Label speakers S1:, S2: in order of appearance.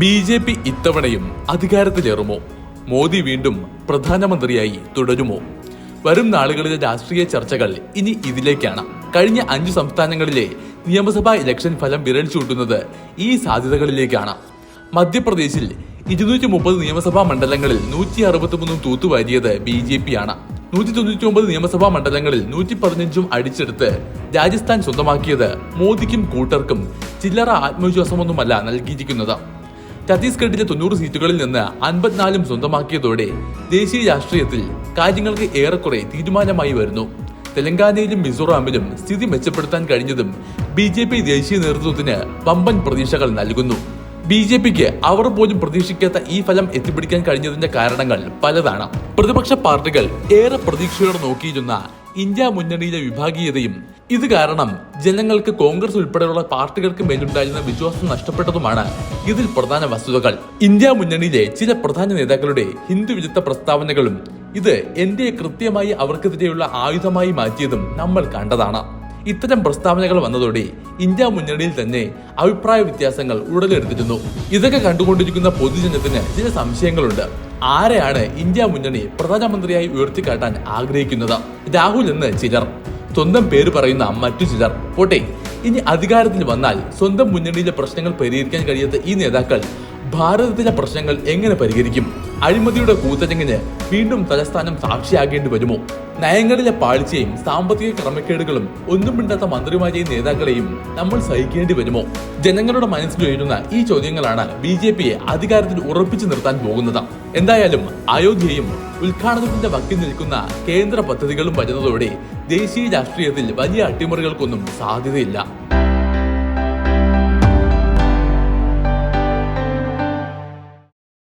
S1: B J P ഇത്തവണയും അധികാരത്തിലേറുമോ? മോദി വീണ്ടും പ്രധാനമന്ത്രിയായി തുടരുമോ? വരും നാളുകളിലെ രാഷ്ട്രീയ ചർച്ചകൾ ഇനി ഇതിലേക്കാണ്. കഴിഞ്ഞ അഞ്ച് സംസ്ഥാനങ്ങളിലെ നിയമസഭാ ഇലക്ഷൻ ഫലം വിരൽ ചൂണ്ടുന്നത് ഈ സാധ്യതകളിലേക്കാണ്. മധ്യപ്രദേശിൽ ഇരുന്നൂറ്റി മുപ്പത് നിയമസഭാ മണ്ഡലങ്ങളിൽ നൂറ്റി അറുപത്തിമൂന്നും തൂത്തുവാരിയത് ബി ജെ പി ആണ് നൂറ്റി തൊണ്ണൂറ്റി ഒമ്പത് നിയമസഭാ മണ്ഡലങ്ങളിൽ നൂറ്റി പതിനഞ്ചും അടിച്ചെടുത്ത് രാജസ്ഥാൻ സ്വന്തമാക്കിയത് മോദിക്കും കൂട്ടർക്കും ചില്ലറ ആത്മവിശ്വാസമൊന്നുമല്ല നൽകിയിരിക്കുന്നത്. ഛത്തീസ്ഗഡിലെ തൊണ്ണൂറ് സീറ്റുകളിൽ നിന്ന് അൻപത്തിനാലും സ്വന്തമാക്കിയതോടെ ദേശീയ രാഷ്ട്രീയത്തിൽ കാര്യങ്ങൾക്ക് ഏറെക്കുറെ തീരുമാനമായി വരുന്നു. തെലങ്കാനയിലും മിസോറാമിലും സ്ഥിതി മെച്ചപ്പെടുത്താൻ കഴിഞ്ഞതും ബി ജെ പി ദേശീയ നേതൃത്വത്തിന് വമ്പൻ പ്രതീക്ഷകൾ നൽകുന്നു. ബി ജെ പിക്ക് അവർ പോലും പ്രതീക്ഷിക്കാത്ത ഈ ഫലം എത്തിപ്പിടിക്കാൻ കഴിഞ്ഞതിന്റെ കാരണങ്ങൾ പലതാണ്. പ്രതിപക്ഷ പാർട്ടികൾ ഏറെ പ്രതീക്ഷയോടെ നോക്കിയിരുന്ന ഇന്ത്യ മുന്നണിയിലെ വിഭാഗീയതയും. ഇത് കാരണം ജനങ്ങൾക്ക് കോൺഗ്രസ് ഉൾപ്പെടെയുള്ള പാർട്ടികൾക്ക് മേലുണ്ടായിരുന്ന വിശ്വാസം നഷ്ടപ്പെട്ടതുമാണ് ഇതിൽ പ്രധാന വസ്തുതകൾ. ഇന്ത്യ മുന്നണിയിലെ ചില പ്രധാന നേതാക്കളുടെ ഹിന്ദു വിരുദ്ധ പ്രസ്താവനകളും ഇത് എന്റെ കൃത്യമായി അവർക്കെതിരെയുള്ള ആയുധമായി മാറ്റിയതും നമ്മൾ കണ്ടതാണ്. ഇത്തരം പ്രസ്താവനകൾ വന്നതോടെ ഇന്ത്യ മുന്നണിയിൽ തന്നെ അഭിപ്രായ വ്യത്യാസങ്ങൾ ഉടലെടുത്തിരുന്നു. ഇതൊക്കെ കണ്ടുകൊണ്ടിരിക്കുന്ന പൊതുജനത്തിന് ചില സംശയങ്ങളുണ്ട്. ആരെയാണ് ഇന്ത്യ മുന്നണി പ്രധാനമന്ത്രിയായി ഉയർത്തിക്കാട്ടാൻ ആഗ്രഹിക്കുന്നത്? രാഹുൽ എന്ന് ചിലർ. സ്വന്തം പേര് പറയുന്ന മറ്റു ചിലർ. പോട്ടെ ഇനി അധികാരത്തിൽ വന്നാൽ സ്വന്തം മുന്നണിയിലെ പ്രശ്നങ്ങൾ പരിഹരിക്കാൻ കഴിയാത്ത ഈ നേതാക്കൾ ഭാരതത്തിലെ പ്രശ്നങ്ങൾ എങ്ങനെ പരിഹരിക്കും? അഴിമതിയുടെ കൂത്തരങ്ങിന് വീണ്ടും തലസ്ഥാനം സാക്ഷിയാകേണ്ടി വരുമോ? നയങ്ങളിലെ പാഴ്ചയും സാമ്പത്തിക ക്രമക്കേടുകളും ഒന്നും മിണ്ടാത്ത മന്ത്രിമാരെയും നേതാക്കളെയും നമ്മൾ സഹിക്കേണ്ടി വരുമോ? ജനങ്ങളുടെ മനസ്സിൽ ഉയരുന്ന ഈ ചോദ്യങ്ങളാണ് ബി ജെ പിയെ അധികാരത്തിൽ ഉറപ്പിച്ചു നിർത്താൻ പോകുന്നത്. എന്തായാലും അയോധ്യയും ഉദ്ഘാടനത്തിന്റെ വക്കിൽ നിൽക്കുന്ന കേന്ദ്ര പദ്ധതികളും വരുന്നതോടെ ദേശീയ രാഷ്ട്രീയത്തിൽ വലിയ അട്ടിമറികൾക്കൊന്നും സാധ്യതയില്ല.